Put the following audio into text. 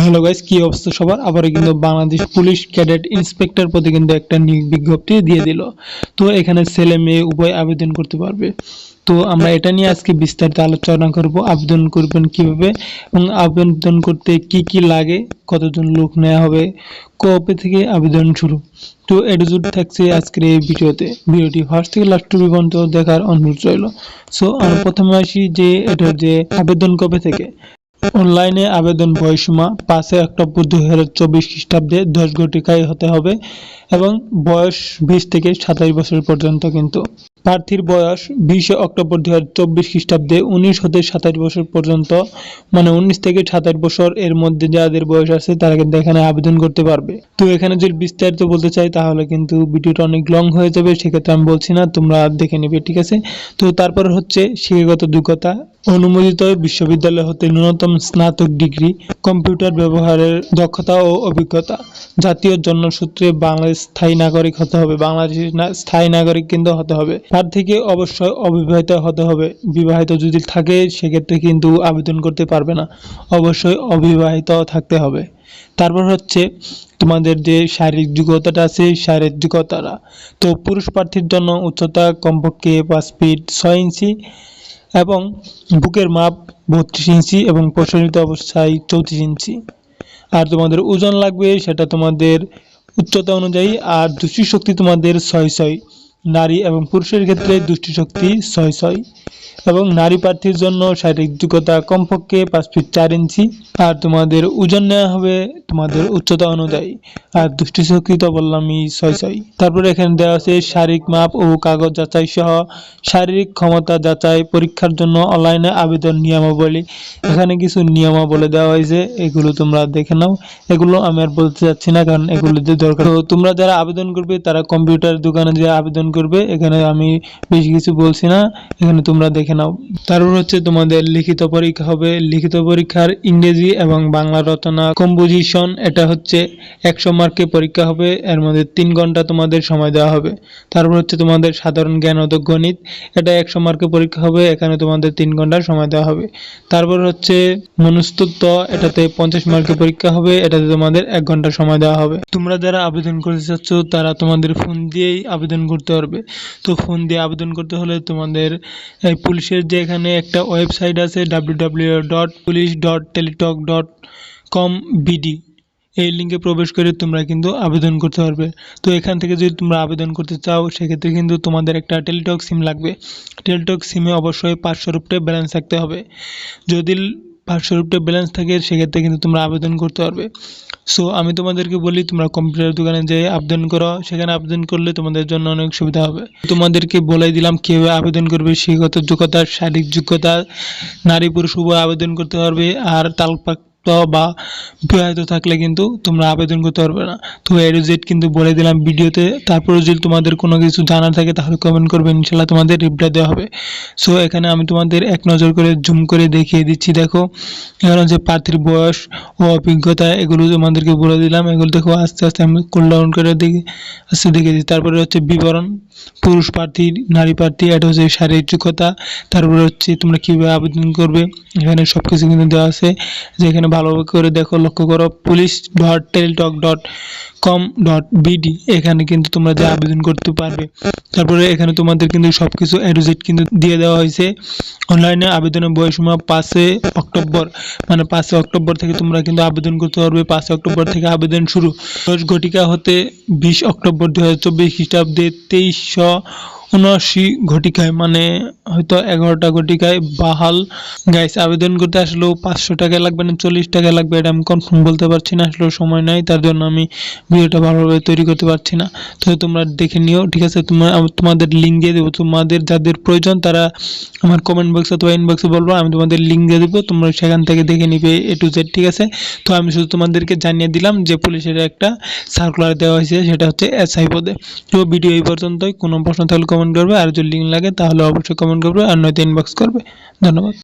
Hello guys কি অবস্থা সবার? আবার কিন্তু বাংলাদেশ পুলিশ ক্যাডেট ইন্সপেক্টর পদে কিন্তু একটা নিয়োগ বিজ্ঞপ্তি দিয়ে দিল। তো এখানে ছেলে মেয়ে উভয় আবেদন করতে পারবে। তো আমরা এটা নিয়ে আজকে বিস্তারিত আলোচনা করব আবেদন করবেন কীভাবে এবং আবেদন করতে কি কি লাগে কতজন লোক নেওয়া হবে কবে থেকে আবেদন শুরু। তো এটুজুড থাকছে আজকের এই ভিডিওতে। ভিডিওটি ফার্স্ট থেকে লাস্ট পর্যন্ত দেখার অনুরোধ রইল। সো আমরা প্রথমে আসি যে এটা যে আবেদন কবে থেকে? অনলাইনে আবেদন বয়সীমা পাঁচই অক্টোবর দুই হাজার চব্বিশ খ্রিস্টাব্দে দশ ঘটিকায় হতে হবে এবং বয়স বিশ থেকে সাতাশ বছর পর্যন্ত কিন্তু। প্রার্থীর বয়স বিশে অক্টোবর দু হাজার চব্বিশ খ্রিস্টাব্দে উনিশ হতে সাতাশ বছর পর্যন্ত মানে উনিশ থেকে সাতাশ বছর এর মধ্যে যাদের বয়স আছে তারা কিন্তু এখানে আবেদন করতে পারবে। তো এখানে যদি বিস্তারিত বলতে চাই তাহলে কিন্তু ভিডিওটা অনেক লং হয়ে যাবে, সেক্ষেত্রে আমি বলছি না, তোমরা দেখে নেবে, ঠিক আছে? তো তারপর হচ্ছে শিক্ষাগত যোগ্যতা। অনুমোদিত বিশ্ববিদ্যালয় হতে ন্যূনতম স্নাতক ডিগ্রি, কম্পিউটার ব্যবহারের দক্ষতা ও অভিজ্ঞতা। জাতীয় জন্মসূত্রে বাংলাদেশ স্থায়ী নাগরিক হতে হবে। বাংলাদেশের স্থায়ী নাগরিক কিন্তু হতে হবে। প্রার্থীকে অবশ্যই অবিবাহিত হতে হবে। বিবাহিত যদি থাকে, সেক্ষেত্রে কিন্তু আবেদন করতে পারবে না। অবশ্যই অবিবাহিত থাকতে হবে। তারপর হচ্ছে তোমাদের যে শারীরিক যোগ্যতাটা আছে শারীরিক যোগ্যতাটা তো পুরুষ প্রার্থীর জন্য উচ্চতা কমপক্ষে পাঁচ ফিট ছয় ইঞ্চি এবং বুকের মাপ বত্রিশ ইঞ্চি এবং প্রচলিত অবস্থায় চৌত্রিশ ইঞ্চি। আর তোমাদের ওজন লাগবে সেটা তোমাদের উচ্চতা অনুযায়ী আর দৃষ্টিশক্তি তোমাদের ছয় ছয়। নারী এবং পুরুষের ক্ষেত্রে দৃষ্টিশক্তি ছয় ছয় এবং নারী প্রার্থীর জন্য শারীরিক যোগ্যতা কমপক্ষে পাঁচ ফিট চার ইঞ্চি। আর তোমাদের ওজন নেওয়া হবে তোমাদের উচ্চতা অনুযায়ী। আর দৃষ্টিশক্তি তো বললামই ছয় ছয়। তারপরে এখানে দেওয়া আছে শারীরিক মাপ ও কাগজ যাচাই সহ শারীরিক ক্ষমতা যাচাই পরীক্ষার জন্য অনলাইনে আবেদন নিয়মাবলী। এখানে কিছু নিয়মাবলী দেওয়া হয়েছে, এগুলো তোমরা দেখে নাও। এগুলো আমি আর বলতে চাচ্ছি না, কারণ এগুলো যে দরকার। তো তোমরা যারা আবেদন করবে তারা কম্পিউটার দোকানে যে আবেদন করবে, এখানে আমি বেশি কিছু বলছি না, এখানে তোমরা দেখে নাও। তারপর হচ্ছে তোমাদের লিখিত পরীক্ষা হবে। লিখিত পরীক্ষার ইংরেজি এবং বাংলা রচনা কম্পোজিশন এটা হচ্ছে একশো মার্কে পরীক্ষা হবে। এর মধ্যে তিন ঘণ্টা তোমাদের সময় দেওয়া হবে। তারপর হচ্ছে তোমাদের সাধারণ জ্ঞান ও গণিত, এটা একশো মার্কে পরীক্ষা হবে। এখানে তোমাদের তিন ঘণ্টা সময় দেওয়া হবে। তারপর হচ্ছে মনস্তত্ত্ব এটাতে পঞ্চাশ মার্কে পরীক্ষা হবে। এটাতে তোমাদের এক ঘণ্টা সময় দেওয়া হবে। তোমরা যারা আবেদন করতে চাচ্ছ, তারা তোমাদের ফোন দিয়েই আবেদন করতে পারবে তো ফোন দিয়ে আবেদন করতে হলে তোমাদের, এই পুলিশের যে এখানে একটা ওয়েবসাইট আছে W dot police dot Teletalk dot com BD এই লিঙ্কে প্রবেশ করে তোমরা কিন্তু আবেদন করতে পারবে। তো এখান থেকে যদি তোমরা আবেদন করতে চাও, সেক্ষেত্রে কিন্তু তোমাদের একটা টেলিটক সিম লাগবে। টেলিটক সিমে অবশ্যই পাঁচশো রুপিয়া ব্যালেন্স থাকতে হবে। যদি পাঁচশো রুপিয়া ব্যালেন্স থাকে, সেক্ষেত্রে কিন্তু তোমরা আবেদন করতে পারবে। সো আমি তোমাদেরকে বলি, তোমরা কম্পিউটার দোকানে যেয়ে আবেদন করো। সেখানে আবেদন করলে তোমাদের জন্য অনেক সুবিধা হবে। তোমাদেরকে বলে দিলাম, কীভাবে আবেদন করবে, শিক্ষাগত যোগ্যতা, শারীরিক যোগ্যতা নারী পুরুষ উভয় আবেদন করতে পারবে। আর তালপাক্ত বা বিবাহিত থাকলে কিন্তু তোমরা আবেদন করতে পারবে না। তো এর জেড কিন্তু বলে দিলাম ভিডিওতে তারপরে যদি তোমাদের কোনো কিছু জানার থাকে তাহলে কমেন্ট করবে ইনশাল্লাহ তোমাদের রিপ্লাই দেওয়া হবে। সো এখানে আমি তোমাদের এক নজর করে জুম করে দেখিয়ে দিচ্ছি, দেখো, এখানে যে প্রার্থীর বয়স ও অভিজ্ঞতা, এগুলো তোমাদেরকে বলে দিলাম। এগুলো দেখো, আস্তে আস্তে আমি কুল ডাউন করে দেখি, আস্তে দেখে দিই তারপরে হচ্ছে বিবরণ, পুরুষ প্রার্থী, নারী প্রার্থী, এটা হচ্ছে শারীরিক যোগ্যতা, তারপরে হচ্ছে তোমরা কীভাবে আবেদন করবে, এখানে সব কিছু কিন্তু দেওয়া আছে। যে এখানে ভালোভাবে করে দেখো, লক্ষ্য করো, police dot Teletalk dot com dot BD এখানে কিন্তু তোমরা যে আবেদন করতে পারবে। তারপরে এখানে তোমাদের কিন্তু সব কিছু এডুজেট কিন্তু দিয়ে দেওয়া হয়েছে। অনলাইনে আবেদনের বয়সীমা পাঁচে অক্টোবর মানে পাঁচে অক্টোবর থেকে তোমরা কিন্তু আবেদন করতে পারবে। পাঁচে অক্টোবর থেকে আবেদন শুরু। দশ ঘটিকা হতে বিশ অক্টোবর দু হাজার চব্বিশ খ্রিস্টাব্দে তেইশশো উনআশি ঘটিকায় মানে হয়তো এগারোটা ঘটিকায় বাহাল। গাইস আবেদন করতে আসলেও পাঁচশো টাকা লাগবে না, চল্লিশ টাকা লাগবে, এটা আমি কনফার্ম বলতে পারছি না, আসলেও সময় নাই, তার জন্য আমি ভিডিওটা ভালোভাবে তৈরি করতে পারছি না। তো তোমরা দেখে নিও, ঠিক আছে? তোমরা তোমাদের লিঙ্ক দিয়ে দেবো। তোমাদের যাদের প্রয়োজন, তারা আমার কমেন্ট বক্সে অথবা ইনবক্সে বলব, আমি তোমাদের লিঙ্ক দিয়ে দেবো, তোমরা সেখান থেকে দেখে নিবে এ টু জেড ঠিক আছে? তো আমি শুধু তোমাদেরকে জানিয়ে দিলাম যে পুলিশের একটা সার্কুলার দেওয়া হয়েছে, সেটা হচ্ছে এসআই পদে। তো ভিডিও এই পর্যন্তই, কোনো প্রশ্ন থাকলে কমেন্ট করবে, আর যদি লিঙ্ক লাগে তাহলে অবশ্যই কমেন্ট করবে, আর নয়তো ইনবক্স করবে। ধন্যবাদ।